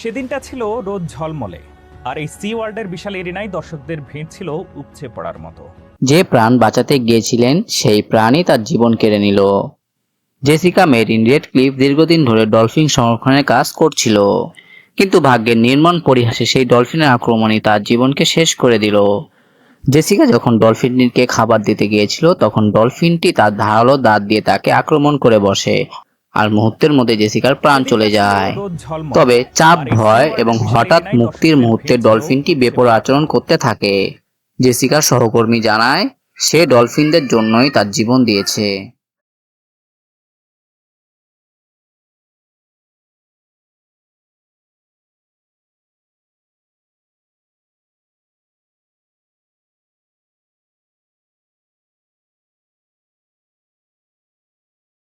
সেদিনটা ছিল রোদ ঝলমলে, আর এই সি ওয়ার্ল্ডের বিশাল এরিনায় দর্শকদের ভিড় ছিল উপচে পড়ার মতো। যে প্রাণ বাঁচাতে গিয়েছিলেন, সেই প্রাণই তার জীবন কেড়ে নিল। জেসিকা মেরিন রেড ক্লিফ দীর্ঘদিন ধরে ডলফিন সংরক্ষণের কাজ করছিল। কিন্তু ভাগ্যের নির্মম পরিহাসে সেই ডলফিনের আক্রমণই তার জীবনকে শেষ করে দিল। জেসিকা যখন ডলফিনটিকে খাবার দিতে গিয়েছিল, তখন ডলফিনটি তার ধারালো দাঁত দিয়ে তাকে আক্রমণ করে বসে। আর মুহূর্তের মধ্যে জেসিকার প্রাণ চলে যায়। তবে চাপ, ভয় এবং হঠাৎ মুক্তির মুহূর্তে ডলফিনটি বেপর আচরণ করতে থাকে। জেসিকার সহকর্মী জানায়, সে ডলফিনদের জন্যই তার জীবন দিয়েছে।